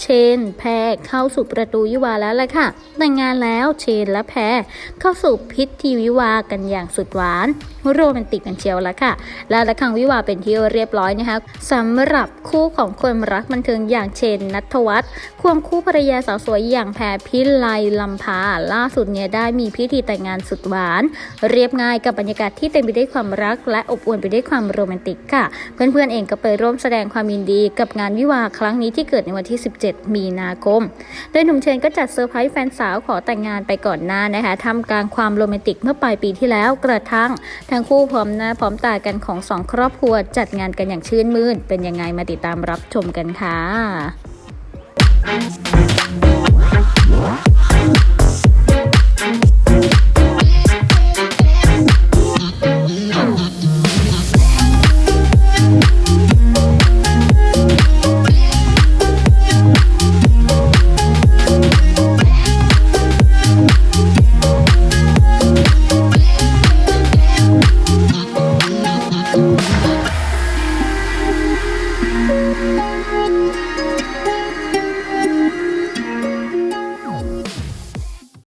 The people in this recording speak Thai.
เชน แพรเข้าสู่ประตูวิวาแล้วแหละค่ะ แต่งงานแล้วเชนและแพรเข้าสู่พิธีวิวากันอย่างสุดหวาน โรแมนติกกันเชียวแล้วค่ะ และละครั้งวิวาเป็นที่เรียบร้อยนะคะสำหรับคู่ของคนรักบันเทิงอย่างเชนนัทวัฒน์ควงคู่ภรรยาสาวสวยอย่างแพรพิไลลำพาล่าสุดเนี่ยได้มีพิธีแต่งงานสุดหวาน เรียบง่ายกับบรรยากาศที่เต็มไปด้วยความรัก และอบอวลไปด้วยความโรแมนติกค่ะ เพื่อนๆเองก็ไปร่วมแสดงความยินดีกับงานวิวาครั้งนี้ที่เกิดในวันที่ 17มีนาคม โดยหนุ่มเชนก็จัดเซอร์ไพรส์แฟนสาวขอแต่งงานไปก่อนหน้านะคะทำกลางความโรแมนติกเมื่อปลายปีที่แล้วกระทั่ง ทั้งคู่พร้อมหน้าพร้อมตากันของสองครอบครัวจัดงานกันอย่างชื่นมื่น เป็นยังไงมาติดตามรับชมกันค่ะ